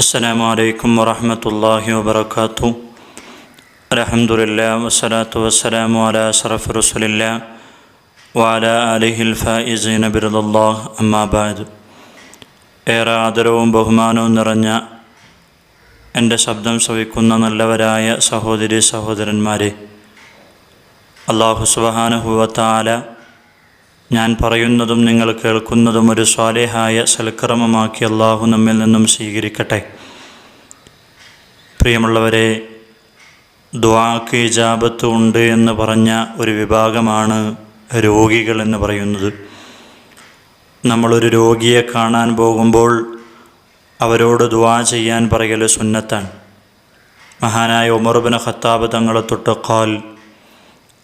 السلام عليكم ورحمة الله وبركاته الحمد لله والصلاة والسلام على أشرف رسول الله وعلى آله الفائزين برضا الله أما بعد ഏറെ ആദരവും ബഹുമാനവും നിറഞ്ഞ എൻ്റെ ശബ്ദം ശ്രവിക്കുന്ന നല്ലവരായ സഹോദരി സഹോദരന്മാരെ അള്ളാഹു സുബഹാനുഭവത്താല ഞാൻ പറയുന്നതും നിങ്ങൾ കേൾക്കുന്നതും ഒരു സ്വാലേഹായ സൽക്രമമാക്കി അള്ളാഹു നമ്മിൽ നിന്നും സ്വീകരിക്കട്ടെ. പ്രിയമുള്ളവരെ ദ്വാക്ക് ഇജാബത്ത് ഉണ്ട് എന്ന് പറഞ്ഞ ഒരു വിഭാഗമാണ് രോഗികൾ എന്ന് പറയുന്നത്. നമ്മളൊരു രോഗിയെ കാണാൻ പോകുമ്പോൾ അവരോട് ദ്വാ ചെയ്യാൻ പറയൽ സുന്നത്താണ്. മഹാനായ ഉമർബിന് ഖത്താബ് തങ്ങളെ തൊട്ട് ഖാൽ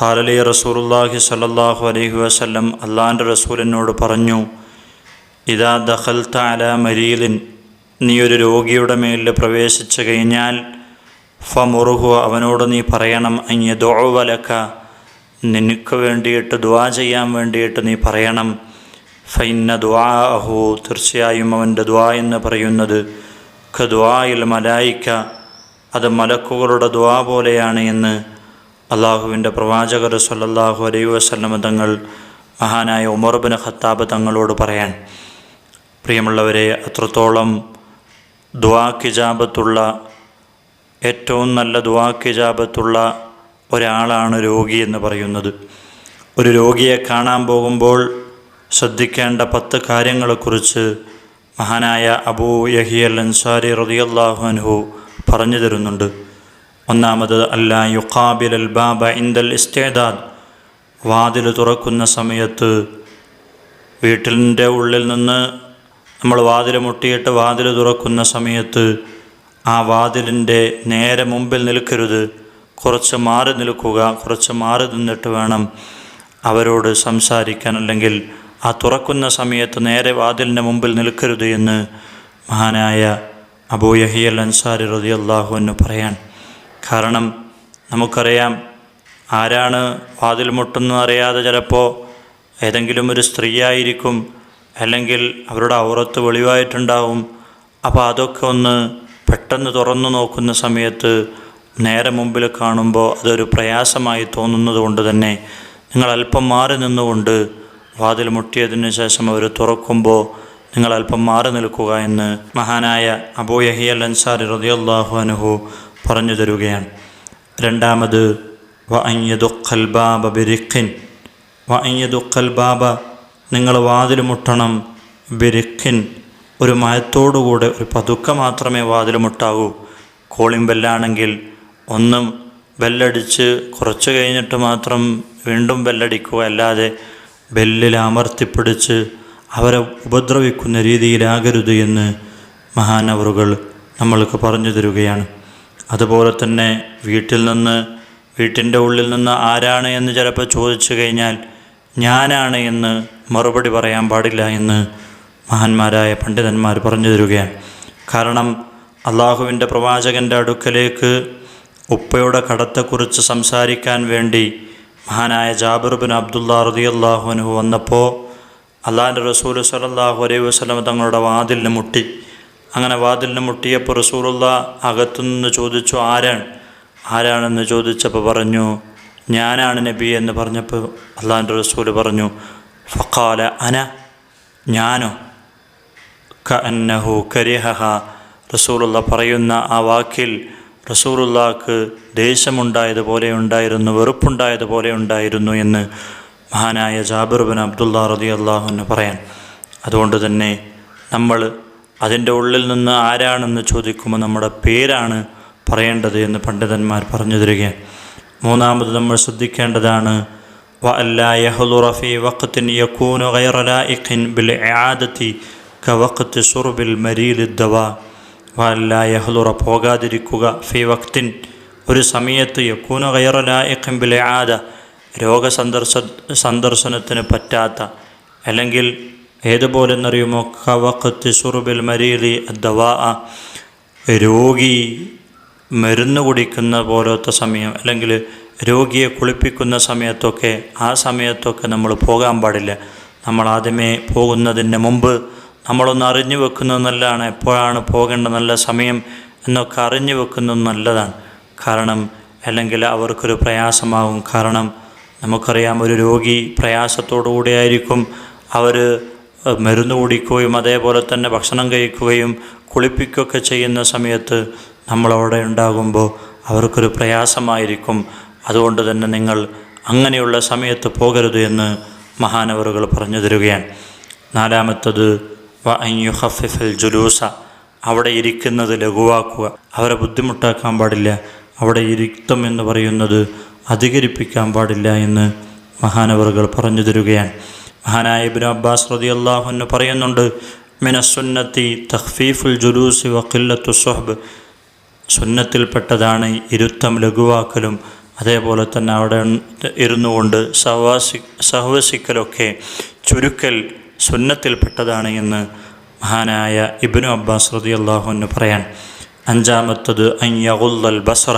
ഖാലലി റസൂറുല്ലാഹി സലല്ലാഹു അലൈഹി വസ്ലം അള്ളാന്റെ റസൂലിനോട് പറഞ്ഞു ഇതാ ദഹൽ അല മരീലിൻ നീ ഒരു രോഗിയുടെ മേലിൽ പ്രവേശിച്ചു കഴിഞ്ഞാൽ ഫമുറുഹു അവനോട് നീ പറയണം അഞ്ഞ ദോവലക്ക നിനക്ക് വേണ്ടിയിട്ട് ദ്വാ ചെയ്യാൻ വേണ്ടിയിട്ട് നീ പറയണം. ഫൈന്ന ദ്വാഹു തീർച്ചയായും അവന്റെ ദ്വാ എന്ന് പറയുന്നത് ഖ ദ്വായിൽ മലായിക്ക അത് മലക്കുകളുടെ ദ്വാ പോലെയാണ് എന്ന് അള്ളാഹുവിന്റെ പ്രവാചകർ സല്ലല്ലാഹു അലൈ വസല്ലമ തങ്ങൾ മഹാനായ ഉമർബിന് ഖത്താബ് തങ്ങളോട് പറയാൻ പ്രിയമുള്ളവരെ അത്രത്തോളം ദ്വാക്കിജാബത്തുള്ള ഏറ്റവും നല്ല ദ്വാക്കിജാബത്തുള്ള ഒരാളാണ് രോഗി എന്ന് പറയുന്നത്. ഒരു രോഗിയെ കാണാൻ പോകുമ്പോൾ ശ്രദ്ധിക്കേണ്ട പത്ത് കാര്യങ്ങളെക്കുറിച്ച് മഹാനായ അബൂ യഹിയൽ അൻസാരി റതിയല്ലാഹു അൻഹു പറഞ്ഞു തരുന്നുണ്ട്. ഒന്നാമത് അല്ലാ യുഖാബിൽ അൽ ബാബ ഇന്ദൽ ഇസ്തേദാദ്. വാതിൽ തുറക്കുന്ന സമയത്ത് വീട്ടിന്റെ ഉള്ളിൽ നിന്ന് നമ്മൾ വാതിൽ മുട്ടിയിട്ട് വാതിൽ തുറക്കുന്ന സമയത്ത് ആ വാതിലിന്റെ നേരെ മുമ്പിൽ നിൽക്കരുത്. കുറച്ച് മാറി നിൽക്കുക കുറച്ച് മാറി നിന്നിട്ട് വേണം അവരോട് സംസാരിക്കാൻ. അല്ലെങ്കിൽ ആ തുറക്കുന്ന സമയത്ത് നേരെ വാതിലിന്റെ മുമ്പിൽ നിൽക്കരുത് എന്ന് മഹാനായ അബൂ യഹിയൽ അൻസാരി അള്ളാഹു എന്ന് പറയാൻ കാരണം നമുക്കറിയാം ആരാണ് വാതിൽ മുട്ടുന്നത് അറിയാതെ ചിലപ്പോൾ ഏതെങ്കിലും ഒരു സ്ത്രീയായിരിക്കും അല്ലെങ്കിൽ അവരുടെ ഔറത്ത് വെളിവായിട്ടുണ്ടാവും. അപ്പോൾ അതൊക്കെ ഒന്ന് പെട്ടെന്ന് തുറന്നു നോക്കുന്ന സമയത്ത് നേരെ മുമ്പിൽ കാണുമ്പോൾ അതൊരു പ്രയാസമായി തോന്നുന്നത് കൊണ്ട് തന്നെ നിങ്ങൾ അല്പം മാറി നിന്നുകൊണ്ട് വാതിൽ മുട്ടിയതിന് ശേഷം അവർ തുറക്കുമ്പോൾ നിങ്ങൾ അല്പം മാറി നിൽക്കുക എന്ന് മഹാനായ അബൂ യഹിയൽ അൻസാരി റതിയല്ലാഹു അനുഹു പറഞ്ഞു തരുകയാണ്. രണ്ടാമത് വ അയ്യദുഖൽ ബാബ ബിരിഖിൻ. വ അയ്യദുഖൽ ബാബ നിങ്ങൾ വാതിൽ മുട്ടണം ബിരിഖിൻ. ഒരു മയത്തോടുകൂടെ ഒരു പതുക്കെ മാത്രമേ വാതിൽ മുട്ടാവൂ. കോളിംഗ് ബെല്ലാണെങ്കിൽ ഒന്നും ബെല്ലടിച്ച് കുറച്ച് കഴിഞ്ഞിട്ട് മാത്രം വീണ്ടും ബെല്ലടിക്കുക. അല്ലാതെ ബെല്ലിൽ അമർത്തിപ്പിടിച്ച് അവരെ ഉപദ്രവിക്കുന്ന രീതിയിലാകരുത് എന്ന് മഹാനവറുകൾ നമ്മൾക്ക് പറഞ്ഞു തരികയാണ്. അതുപോലെ തന്നെ വീട്ടിൽ നിന്ന് വീട്ടിന്റെ ഉള്ളിൽ നിന്ന് ആരാണ് എന്ന് ചിലപ്പോൾ ചോദിച്ചു കഴിഞ്ഞാൽ ഞാനാണ് എന്ന് മറുപടി പറയാൻ പാടില്ല എന്ന് മഹാന്മാരായ പണ്ഡിതന്മാർ പറഞ്ഞു തരികയാണ്. കാരണം അള്ളാഹുവിന്റെ പ്രവാചകന്റെ അടുക്കലേക്ക് ഉപ്പയുടെ കടത്തെക്കുറിച്ച് സംസാരിക്കാൻ വേണ്ടി മഹാനായ ജാബിർ ബിൻ അബ്ദുല്ലാ റതി അള്ളാഹുനു വന്നപ്പോൾ അള്ളാഹിന്റെ റസൂൽ സലല്ലാഹു അലൈഹി വസ്ലം തങ്ങളുടെ വാതിലിന് മുട്ടി. അങ്ങനെ വാതിലിന് മുട്ടിയപ്പോൾ റസൂലുള്ള അകത്തുനിന്ന് ചോദിച്ചു ആരാണ്? ആരാണെന്ന് ചോദിച്ചപ്പോൾ പറഞ്ഞു ഞാനാണ് നബി എന്ന് പറഞ്ഞപ്പോൾ അള്ളാഹിന്റെ റസൂൽ പറഞ്ഞു ഫക്കാല അന ഞാനോ? കന്നഹു കരിഹഹ. റസൂലുള്ള പറയുന്ന ആ വാക്കിൽ റസൂലുള്ളാക്ക് ദേഷ്യമുണ്ടായതുപോലെ ഉണ്ടായിരുന്നു വെറുപ്പുണ്ടായതുപോലെ ഉണ്ടായിരുന്നു എന്ന് മഹാനായ ജാബിർ ബിൻ അബ്ദുള്ള റതി അള്ളാഹുവിന് പറയാൻ. അതുകൊണ്ട് തന്നെ നമ്മൾ അതിന്റെ ഉള്ളിൽ നിന്ന് ആരാണെന്ന് ചോദിക്കുമ്പോൾ നമ്മുടെ പേരാണ് പറയേണ്ടത് എന്ന് പണ്ഡിതന്മാർ പറഞ്ഞു തരികയാണ്. മൂന്നാമത് നമ്മൾ ശ്രദ്ധിക്കേണ്ടതാണ് ദവാ വ അല്ലാ യഹ്ലുറ പോകാതിരിക്കുക ഫി വക്തിൻ ഒരു സമയത്ത് യക്കൂന ഗൈറലായിഖിൻ ബിൽ ആദ രോഗസന്ദർശ സന്ദർശനത്തിന് പറ്റാത്ത അല്ലെങ്കിൽ ഏതുപോലെ എന്നറിയുമോ കവക്കത്ത് സുറുബിൽ മരീലി ദവാ രോഗി മരുന്ന് കുടിക്കുന്ന പോലത്തെ സമയം അല്ലെങ്കിൽ രോഗിയെ കുളിപ്പിക്കുന്ന സമയത്തൊക്കെ ആ സമയത്തൊക്കെ നമ്മൾ പോകാൻ പാടില്ല. നമ്മൾ ആദ്യമേ പോകുന്നതിന് മുമ്പ് നമ്മളൊന്ന് അറിഞ്ഞു വെക്കുന്നത് നല്ലതാണ്. എപ്പോഴാണ് പോകേണ്ട നല്ല സമയം എന്നൊക്കെ അറിഞ്ഞു വെക്കുന്നത് നല്ലതാണ്. കാരണം അല്ലെങ്കിൽ അവർക്കൊരു പ്രയാസമാകും. കാരണം നമുക്കറിയാം ഒരു രോഗി പ്രയാസത്തോടു കൂടിയായിരിക്കും അവർ മരുന്ന് കുടിക്കുകയും അതേപോലെ തന്നെ ഭക്ഷണം കഴിക്കുകയും കുളിപ്പിക്കുകയൊക്കെ ചെയ്യുന്ന സമയത്ത് നമ്മളവിടെ ഉണ്ടാകുമ്പോൾ അവർക്കൊരു പ്രയാസമായിരിക്കും. അതുകൊണ്ട് തന്നെ നിങ്ങൾ അങ്ങനെയുള്ള സമയത്ത് പോകരുത് എന്ന് മഹാനവറുകൾ പറഞ്ഞു തരികയാണ്. നാലാമത്തത് വ ജുലൂസ. അവിടെ ഇരിക്കുന്നത് ലഘുവാക്കുക. അവരെ ബുദ്ധിമുട്ടാക്കാൻ പാടില്ല. അവിടെ ഇരുത്തം എന്ന് പറയുന്നത് അധികരിപ്പിക്കാൻ പാടില്ല എന്ന് മഹാനവറുകൾ പറഞ്ഞു തരികയാണ്. മഹാനായ ഇബിൻ അബ്ബാസ് റതി അള്ളാഹുന്ന് പറയുന്നുണ്ട് മിനസുന്നത്തി തഹ്ഫീഫുൽ ജുലൂസ് വക്കില്ലത്തു സുഹബ്. സുന്നത്തിൽപ്പെട്ടതാണ് ഇരുത്തം ലഘുവാക്കലും അതേപോലെ തന്നെ അവിടെ ഇരുന്നു കൊണ്ട് സഹവാസി സഹവസിക്കലൊക്കെ ചുരുക്കൽ സുന്നത്തിൽപ്പെട്ടതാണ് എന്ന് മഹാനായ ഇബിനു അബ്ബാസ് റതി അള്ളാഹുവിന് പറയാൻ. അഞ്ചാമത്തത് അയ്യകുല്ലൽ ബസറ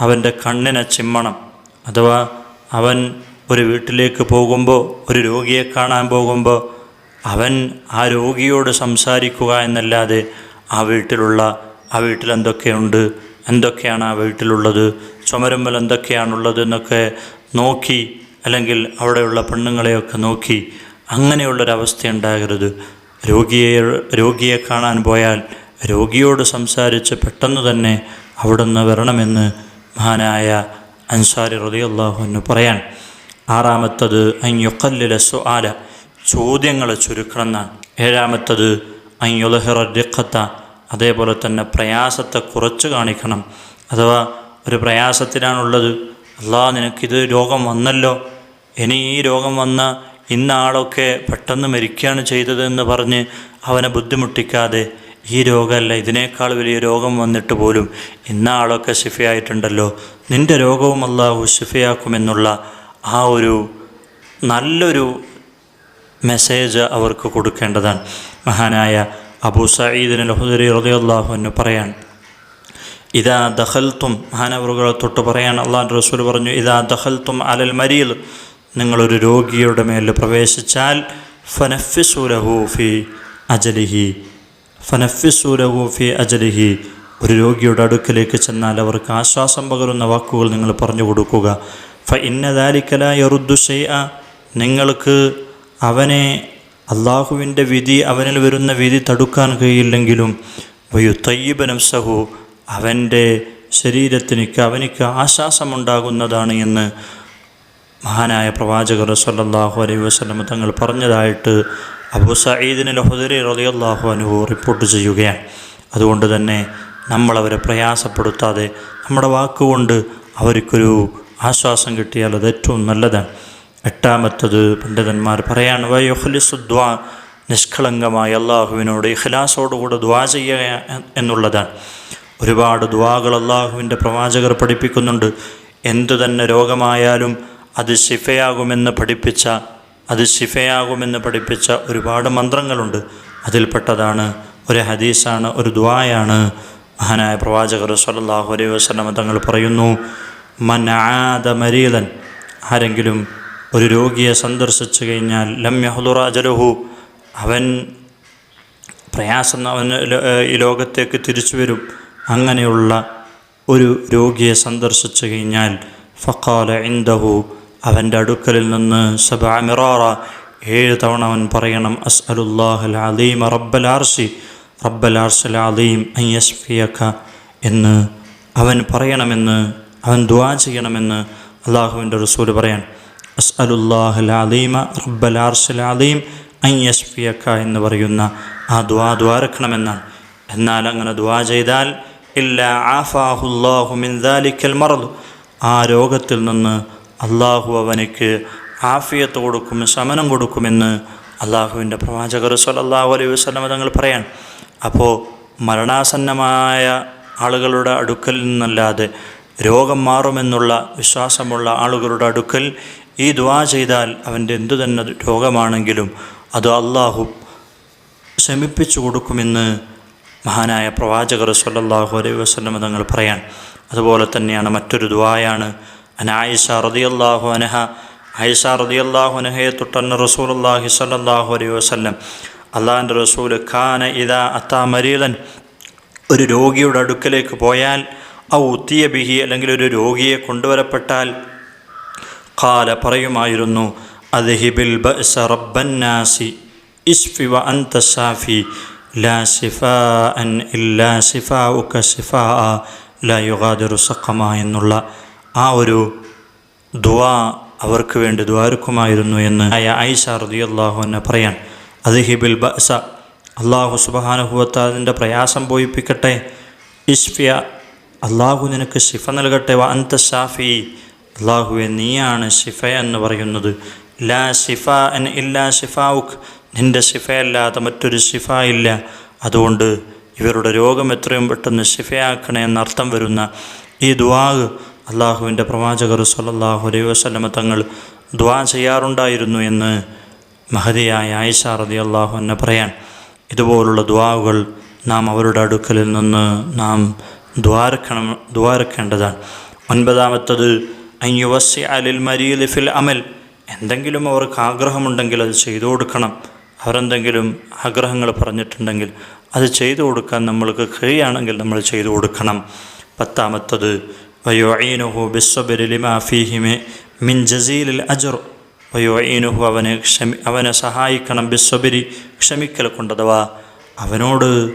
അവന്റെ കണ്ണിനെ ചിമ്മണം അഥവാ അവൻ ഒരു വീട്ടിലേക്ക് പോകുമ്പോൾ ഒരു രോഗിയെ കാണാൻ പോകുമ്പോൾ അവൻ ആ രോഗിയോട് സംസാരിക്കുക എന്നല്ലാതെ ആ വീട്ടിലുള്ള ആ വീട്ടിൽ എന്തൊക്കെയുണ്ട് എന്തൊക്കെയാണ് ആ വീട്ടിലുള്ളത് ചുമരമ്പൽ എന്തൊക്കെയാണുള്ളത് എന്നൊക്കെ നോക്കി അല്ലെങ്കിൽ അവിടെയുള്ള പെണ്ണുങ്ങളെയൊക്കെ നോക്കി അങ്ങനെയുള്ളൊരവസ്ഥ ഉണ്ടാകരുത് രോഗിയെ രോഗിയെ കാണാൻ പോയാൽ രോഗിയോട് സംസാരിച്ച് പെട്ടെന്ന് തന്നെ അവിടുന്ന് വരണമെന്ന് മഹാനായ അൻസാരി റതിയല്ലാഹുവിന് പറയാൻ ആറാമത്തത് അയ്യൊക്കല്ലിലെ സുആല ചോദ്യങ്ങളെ ചുരുക്കണം എന്നാണ് ഏഴാമത്തത് അയ്യൊലഹിറ ദിഖത്ത അതേപോലെ തന്നെ പ്രയാസത്തെ കുറച്ച് കാണിക്കണം. അഥവാ ഒരു പ്രയാസത്തിലാണുള്ളത് അല്ലാ നിനക്കിത് രോഗം വന്നല്ലോ ഇനി ഈ രോഗം വന്ന ഇന്ന ആളൊക്കെ പെട്ടെന്ന് മരിക്കുകയാണ് ചെയ്തതെന്ന് പറഞ്ഞ് അവനെ ബുദ്ധിമുട്ടിക്കാതെ ഈ രോഗമല്ല ഇതിനേക്കാൾ വലിയ രോഗം വന്നിട്ട് പോലും ഇന്ന ആളൊക്കെ ശിഫയായിട്ടുണ്ടല്ലോ നിന്റെ രോഗവും അല്ലാഹു ശിഫയാക്കുമെന്നുള്ള ആ ഒരു നല്ലൊരു മെസ്സേജ് അവർക്ക് കൊടുക്കേണ്ടതാണ്. മഹാനായ അബൂ സയ്യിദിന് ലഹുദരി റളിയല്ലാഹു എന്ന് പറയാൻ ഇതാ ദഹൽത്തും മഹാനവറുകളെ തൊട്ട് പറയാൻ അള്ളാഹു റസൂൽ പറഞ്ഞു ഇതാ ദഹൽത്തും അലൽ മരിയിൽ നിങ്ങളൊരു രോഗിയുടെ മേൽ പ്രവേശിച്ചാൽ ഫനഫിസുലഹു ഫി അജലിഹി ഫനഫിസുലഹു ഫി അജലിഹി ഒരു രോഗിയുടെ അടുക്കലേക്ക് ചെന്നാൽ അവർക്ക് ആശ്വാസം പകരുന്ന വാക്കുകൾ നിങ്ങൾ പറഞ്ഞു കൊടുക്കുക. ഫ ഇന്നദാലിക്കല യറുദ്ദു ഷെയ്അ നിങ്ങൾക്ക് അവനെ അള്ളാഹുവിന്റെ വിധി അവനിൽ വരുന്ന വിധി തടുക്കാൻ കഴിയില്ലെങ്കിലും വയു തയ്യബനം സഹു അവന്റെ ശരീരത്തിനിക്ക് അവനിക്ക് ആശ്വാസമുണ്ടാകുന്നതാണ് എന്ന് മഹാനായ പ്രവാചകർ സല്ലാഹു അലൈഹി വസ്ലം തങ്ങൾ പറഞ്ഞതായിട്ട് അബു സയ്യിദിന് ലഹുദരി റളിയല്ലാഹു അനുഭവ റിപ്പോർട്ട് ചെയ്യുകയാണ്. അതുകൊണ്ട് തന്നെ നമ്മളവരെ പ്രയാസപ്പെടുത്താതെ നമ്മുടെ വാക്കുകൊണ്ട് അവർക്കൊരു ആശ്വാസം കിട്ടിയാൽ അത് ഏറ്റവും നല്ലതാണ് എട്ടാമത്തത് പണ്ഡിതന്മാർ പറയാണ് വയോഹ്ലിസുദ്വാ നിഷ്കളങ്കമായ അള്ളാഹുവിനോട് ഇഖ്ലാസോടുകൂടെ ദ്വാ ചെയ്യുക എന്നുള്ളതാണ് ഒരുപാട് ദ്വാകൾ അള്ളാഹുവിന്റെ പ്രവാചകർ പഠിപ്പിക്കുന്നുണ്ട്. എന്തു തന്നെ രോഗമായാലും അത് ശിഫയാകുമെന്ന് പഠിപ്പിച്ച അത് ശിഫയാകുമെന്ന് പഠിപ്പിച്ച ഒരുപാട് മന്ത്രങ്ങളുണ്ട്. അതിൽപ്പെട്ടതാണ് ഒരു ഹദീസാണ് ഒരു ദ്വായാണ്. മഹാനായ പ്രവാചകർ സല്ലല്ലാഹു അലൈഹി വസല്ലമ തങ്ങൾ പറയുന്നു മൻ ആദ മരീലൻ ആരെങ്കിലും ഒരു രോഗിയെ സന്ദർശിച്ചു കഴിഞ്ഞാൽ ലം യഹ്ലുറ അവൻ പ്രയാസം അവൻ ഈ ലോകത്തേക്ക് തിരിച്ചു വരും. അങ്ങനെയുള്ള ഒരു രോഗിയെ സന്ദർശിച്ചു കഴിഞ്ഞാൽ ഫക്കാല ഇന്ദഹു അവന്റെ അടുക്കലിൽ നിന്ന് സബാമിറാറ ഏഴ് തവണ അവൻ പറയണം അസ് അലുല്ലാഹൽ അലീം റബ്ബൽ ആർഷി റബ്ബൽ അലീം അയ്യസ്ഫിയക്ക എന്ന് അവൻ പറയണമെന്ന് അവൻ ദുവാ ചെയ്യണമെന്ന് അള്ളാഹുവിന്റെ റസൂൽ പറയാൻ അസ് അലുല്ലാഹൽ അലീമ റബ്ബൽ ആർഷൽ അലീം അയ്യസ്ഫിയക്ക എന്ന് പറയുന്ന ആ ദ്വാ ദ്വാരക്കണമെന്നാണ് എന്നാൽ അങ്ങനെ ദ്വാ ചെയ്താൽ ഇല്ല ആഫാഹുല്ലാഹു മിൻ ദാലിക്കൽ മറന്നു ആ രോഗത്തിൽ നിന്ന് അള്ളാഹു അവനക്ക് ആഫിയത്ത് കൊടുക്കും ശമനം കൊടുക്കുമെന്ന് അള്ളാഹുവിന്റെ പ്രവാചകർ സല്ലാഹു അലൈഹി വസല്ലം തങ്ങൾ പറയാൻ. അപ്പോൾ മരണാസന്നമായ ആളുകളുടെ അടുക്കൽ നിന്നല്ലാതെ രോഗം മാറുമെന്നുള്ള വിശ്വാസമുള്ള ആളുകളുടെ അടുക്കൽ ഈ ദ്വാ ചെയ്താൽ അവന്റെ എന്തു തന്നെ രോഗമാണെങ്കിലും അത് അള്ളാഹു ശമിപ്പിച്ചു കൊടുക്കുമെന്ന് മഹാനായ പ്രവാചകർ സല്ലാഹു അലൈഹി വസല്ലം തങ്ങൾ പറയാൻ. അതുപോലെ തന്നെയാണ് മറ്റൊരു ദ്വായാണ് അനായിഷ റളിയല്ലാഹു അനഹ ആയിഷ റളിയല്ലാഹു അനഹയെ തൊട്ടന്ന റസൂൽ അള്ളാഹി സല്ലാഹു അലൈഹി വസ്ലം അള്ളാഹിന്റെ റസൂൽ ഖാന ഇതാ അത്താ മരീലൻ ഒരു രോഗിയുടെ അടുക്കലേക്ക് പോയാൽ ഔ ഉത്തിയ ബിഹി അല്ലെങ്കിൽ ഒരു രോഗിയെ കൊണ്ടുവരപ്പെട്ടാൽ കാല പറയുമായിരുന്നു അദ്ഹിബിൽ ബഅസ റബ്ബന്നാസി ഇസ്ഫി വ അൻത സാഫി ലാ സിഫാഅൻ ഇല്ലാ സിഫാഉക സിഫാ ലാ യുഗാദിറു സഖമ എന്നുള്ള ആ ഒരു ദുആ അവർക്ക് വേണ്ടി ദ്വാരക്കുമായിരുന്നു എന്ന് ആയ ഐഷ റളിയല്ലാഹു അൻഹ പറയാൻ അദ്ഹിബിൽ ബഅസ അള്ളാഹു തആലന്റെ പ്രയാസം പോയിപ്പിക്കട്ടെ ഇസ്ഫിയ അള്ളാഹു നിനക്ക് ഷിഫ നൽകട്ടെ വ അന്ത ഷാഫി അള്ളാഹുവെ നീയാണ് ഷിഫ എന്ന് പറയുന്നത്. ലാ ഷിഫ എൻ ഇല്ലാ ഷിഫാവുക്ക് നിന്റെ ഷിഫയല്ലാതെ മറ്റൊരു ഷിഫ ഇല്ല. അതുകൊണ്ട് ഇവരുടെ രോഗം എത്രയും പെട്ടെന്ന് ശിഫയാക്കണേ എന്നർത്ഥം വരുന്ന ഈ ദ്വാഹ് അള്ളാഹുവിന്റെ പ്രവാചകർ സല്ലല്ലാഹു അലൈ വസ്ലമ തങ്ങൾ ദ്വാ ചെയ്യാറുണ്ടായിരുന്നു എന്ന് മഹതിയായ ആയിഷ റതി അള്ളാഹു എന്നെ പറയാൻ. ഇതുപോലുള്ള ദ്വാവുകൾ നാം അവരുടെ അടുക്കലിൽ നിന്ന് നാം ദ്വാരക്കണം ദ്വാരക്കേണ്ടതാണ്. ഒൻപതാമത്തത് അയ്യുവസി അലിൽ മരീൽ ഫിൽ അമൽ. എന്തെങ്കിലും അവർക്ക് ആഗ്രഹമുണ്ടെങ്കിൽ അത് ചെയ്തു കൊടുക്കണം. അവരെന്തെങ്കിലും ആഗ്രഹങ്ങൾ പറഞ്ഞിട്ടുണ്ടെങ്കിൽ അത് ചെയ്തു കൊടുക്കാൻ നമ്മൾക്ക് കഴിയുകയാണെങ്കിൽ നമ്മൾ ചെയ്തു കൊടുക്കണം. പത്താമത്തത് വയോഈനുഹു ബിസ്വബിരി ലിമാ ഫീഹിമെ മിൻ ജസീലിൽ അജർ. വയോഈനുഹു അവനെ ക്ഷമി അവനെ സഹായിക്കണം ബിസ്വബിരി ക്ഷമിക്കൽ കൊണ്ടഥവാ. അവനോട്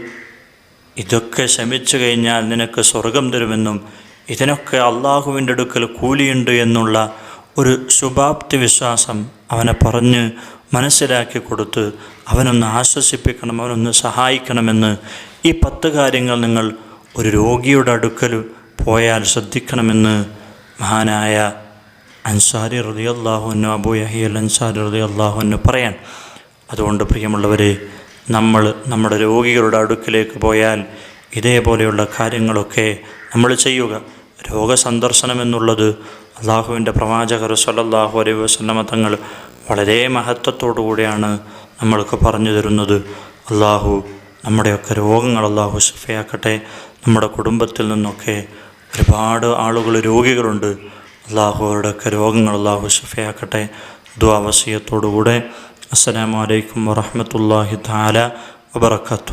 ഇതൊക്കെ ശമിച്ചു കഴിഞ്ഞാൽ നിനക്ക് സ്വർഗം തരുമെന്നും ഇതിനൊക്കെ അള്ളാഹുവിന്റെ അടുക്കൽ കൂലിയുണ്ട് എന്നുള്ള ഒരു ശുഭാപ്തി വിശ്വാസം അവനെ പറഞ്ഞ് മനസ്സിലാക്കി കൊടുത്ത് അവനൊന്ന് ആശ്വസിപ്പിക്കണം അവനൊന്ന് സഹായിക്കണമെന്ന് ഈ പത്ത് കാര്യങ്ങൾ നിങ്ങൾ ഒരു രോഗിയുടെ അടുക്കൽ പോയാൽ ശ്രദ്ധിക്കണമെന്ന് മഹാനായ അൻസാരി റതി അള്ളാഹുന്നു അബു യഹിയൽ അൻസാരി റതി അള്ളാഹുന്നു പറയാൻ. അതുകൊണ്ട് പ്രിയമുള്ളവരെ നമ്മൾ നമ്മുടെ രോഗികളുടെ അടുക്കിലേക്ക് പോയാൽ ഇതേപോലെയുള്ള കാര്യങ്ങളൊക്കെ നമ്മൾ ചെയ്യുക. രോഗസന്ദർശനം എന്നുള്ളത് അള്ളാഹുവിന്റെ പ്രവാചകർ സല്ലല്ലാഹു അലൈ വസല്ലമ തങ്ങൾ വളരെ മഹത്വത്തോടു കൂടിയാണ് നമ്മൾക്ക് പറഞ്ഞു തരുന്നത്. അള്ളാഹു നമ്മുടെയൊക്കെ രോഗങ്ങൾ അള്ളാഹു ശിഫയാക്കട്ടെ. നമ്മുടെ കുടുംബത്തിൽ നിന്നൊക്കെ ഒരുപാട് ആളുകൾ രോഗികളുണ്ട്. അള്ളാഹു അവരുടെയൊക്കെ രോഗങ്ങൾ അള്ളാഹു ശിഫയാക്കട്ടെ. ദ്വാവസീയത്തോടുകൂടെ അസ്സലാമു അലൈക്കും വറഹ്മത്തുള്ളാഹി തആല വബറകാതുഹു.